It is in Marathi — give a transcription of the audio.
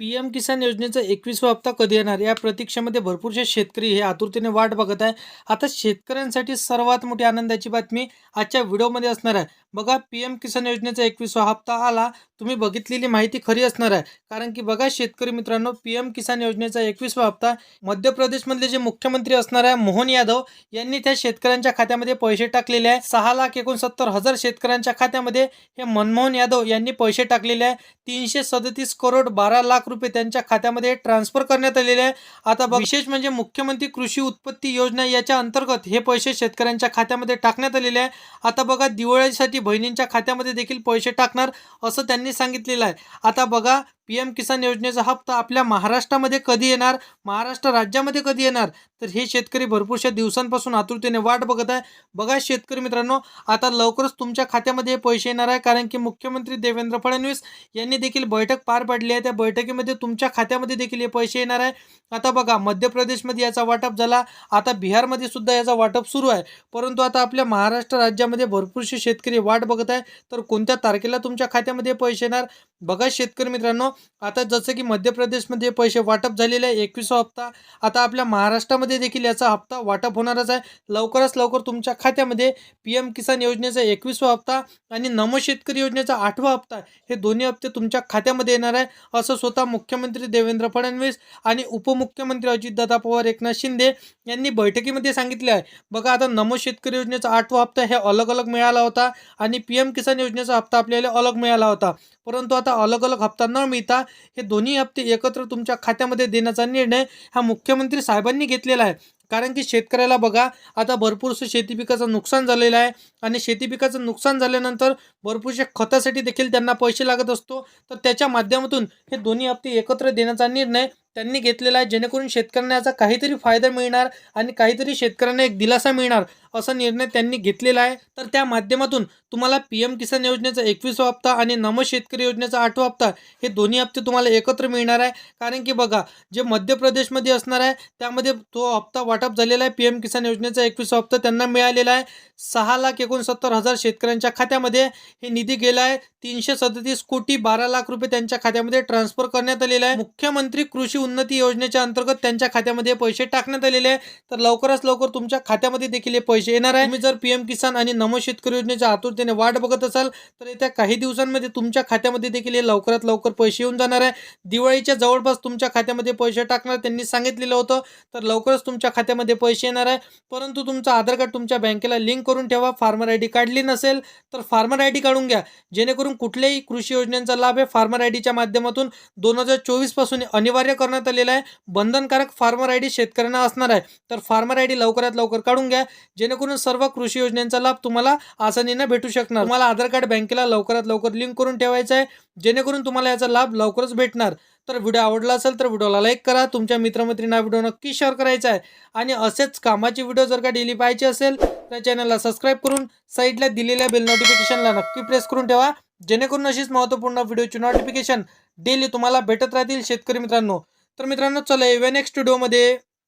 पी एम किसान योजनेचा एकवीसवा हप्ता कधी येणार? या प्रतीक्षेमध्ये भरपूरसे शेतकरी हे आतुरतेने वाट बघत आहे आता शेतकऱ्यांसाठी सर्वात मोठी आनंदाची बातमी आजच्या व्हिडिओमध्ये असणार आहे. बघा पी एम किसान योजनेचा एकवीसवा हप्ता आला तुम्ही बघितलेली माहिती खरी असणार आहे. कारण की बघा शेतकरी मित्रांनो पी एम किसान योजनेचा एकवीसवा हप्ता मध्य प्रदेशमधले जे मुख्यमंत्री असणार आहे मोहन यादव यांनी त्या शेतकऱ्यांच्या खात्यामध्ये पैसे टाकलेले आहे. सहा लाख एकोणसत्तर हजार शेतकऱ्यांच्या खात्यामध्ये हे मनमोहन यादव यांनी पैसे टाकलेले आहे. तीनशे सदतीस करोड बारा लाख रुपये त्यांच्या खात्यामध्ये ट्रान्सफर करण्यात आलेले आहे. आता विशेष म्हणजे मुख्यमंत्री कृषी उत्पत्ती योजना याच्या अंतर्गत हे पैसे शेतकऱ्यांच्या खात्यामध्ये टाकण्यात आलेले आहे. आता बघा दिवाळीसाठी बहिणींच्या खात्यामध्ये देखील पैसे टाकणार असं त्यांनी सांगितलेलं आहे. आता बघा पी एम किसान योजनेचा हप्ता आपल्या महाराष्ट्रामध्ये कधी येणार? महाराष्ट्र राज्यामध्ये कधी येणार? तर हे शेतकरी भरपूरशा दिवसांपासून आतुरतेने वाट बघत आहे. बघा शेतकरी मित्रांनो आता लवकरच तुमच्या खात्यामध्ये हे पैसे येणार आहे कारण की मुख्यमंत्री देवेंद्र फडणवीस यांनी देखील बैठक पार पाडली आहे. त्या बैठकीमध्ये तुमच्या खात्यामध्ये देखील हे पैसे येणार आहे. आता बघा मध्य प्रदेशमध्ये याचा वाटप झाला. आता बिहारमध्ये सुद्धा याचा वाटप सुरू आहे. परंतु आता आपल्या महाराष्ट्र राज्यामध्ये भरपूरसे शेतकरी वाट बघत आहे. तर कोणत्या तारखेला तुमच्या खात्यामध्ये पैसे येणार? बघा शेतकरी मित्रांनो आता जसं की मध्य प्रदेशमध्ये पैसे वाटप झालेले आहे एकवीसवा हप्ता. आता आपल्या महाराष्ट्रामध्ये देखील याचा हप्ता वाटप होणारच आहे. लवकरच लवकर तुमच्या खात्यामध्ये पी एम किसान योजनेचा एकवीसवा हप्ता आणि नमो शेतकरी योजनेचा आठवा हप्ता हे दोन्ही हप्ते तुमच्या खात्यामध्ये येणार आहे असं स्वतः मुख्यमंत्री देवेंद्र फडणवीस आणि उपमुख्यमंत्री अजितदादा पवार एकनाथ शिंदे यांनी बैठकीमध्ये सांगितले आहे. बघा आता नमो शेतकरी योजनेचा आठवा हप्ता हे अलग अलग मिळाला होता आणि पी एम किसान योजनेचा हप्ता आपल्याला अलग मिळाला होता. परंतु आता अलग अलग हप्ता न मिळता हे दोन्ही हप्ते एकत्र तुमच्या खात्यामध्ये देण्याचा निर्णय हा मुख्यमंत्री साहेबांनी घेतलेला आहे. कारण की शेतकऱ्याला बघा आता भरपूरसं शेती पिकाचं नुकसान झालेलं आहे आणि शेती पिकाचं नुकसान झाल्यानंतर भरपूरशा खतासाठी देखील त्यांना पैसे लागत असतो. तर त्याच्या माध्यमातून हे दोन्ही हप्ते एकत्र देण्याचा निर्णय त्यांनी घेतलेला आहे. जेणेकरून शेतकऱ्यांना याचा काहीतरी फायदा मिळणार आणि काहीतरी शेतकऱ्यांना एक दिलासा मिळणार. असा निर्णय त्यांनी घेतलेला आहे. तर त्या माध्यमातून तुम्हाला पी एम किसान योजनेचा एकवीसवा हप्ता आणि नम शेतकरी योजनेचा आठवा हप्ता हे दोन्ही हप्ते तुम्हाला एकत्र मिळणार आहे. कारण की बघा जे मध्य प्रदेशमध्ये असणार आहे त्यामध्ये तो हप्ता वाटप झालेला आहे. पी एम किसान योजनेचा एकवीसवा हप्ता त्यांना मिळालेला आहे. सहा लाख एकोणसत्तर हजार शेतकऱ्यांच्या खात्यामध्ये हे निधी गेला आहे. तीनशे सदतीस कोटी बारा लाख रुपये त्यांच्या खात्यामध्ये ट्रान्सफर करण्यात आलेला आहे. मुख्यमंत्री कृषी उन्नती योजनेच्या अंतर्गत त्यांच्या खात्यामध्ये पैसे टाकण्यात आलेले आहे. तर लवकरात लवकर तुमच्या खात्यामध्ये देखील हे पैसे येणार आहे. तुम्ही जर पीएम किसान आणि नमो शेतकरी योजनेच्या आतुरतेने वाट बघत असाल तर येत्या काही दिवसांमध्ये तुमच्या खात्यामध्ये देखील हे लवकरात लवकर पैसे येऊन जाणार आहे. दिवाळीच्या जवळपास तुमच्या खात्यामध्ये पैसे टाकणार त्यांनी सांगितलेलं होतं तर लवकरच तुमच्या खात्यामध्ये पैसे येणार आहे. परंतु तुमचं आधार कार्ड तुमच्या बँकेला लिंक करून ठेवा. फार्मर आय डी काढली नसेल तर फार्मर आय डी काढून घ्या. जेणेकरून कुठल्याही कृषी योजनेचा लाभ हे फार्मर आय डीच्या माध्यमातून दोन हजार चोवीसपासून अनिवार्य करण्यात आलेला आहे. बंधनकारक फार्मर आय डी शेतकऱ्यांना असणार आहे. तर फार्मर आय डी लवकरात लवकर काढून घ्या. जे जेणेकरून सर्व कृषी योजनांचा लाभ तुम्हाला आसानीनं भेटू शकणार. तुम्हाला आधार कार्ड बँकेला लवकरात लवकर लिंक करून ठेवायचं आहे. जेणेकरून तुम्हाला याचा लाभ लवकरच भेटणार. तर व्हिडिओ आवडला असेल तर व्हिडिओला लाईक करा. तुमच्या मित्रमैत्रिणींना व्हिडिओ नक्की शेअर करायचा आहे. आणि असेच कामाची व्हिडिओ जर का डेली पाहिजे असेल तर चॅनलला सबस्क्राईब करून साईडला दिलेल्या बेल नोटिफिकेशनला नक्की प्रेस करून ठेवा. जेणेकरून अशीच महत्त्वपूर्ण व्हिडिओची नोटिफिकेशन डेली तुम्हाला भेटत राहतील शेतकरी मित्रांनो. तर मित्रांनो चला येऊया नेक्स्ट व्हिडिओमध्ये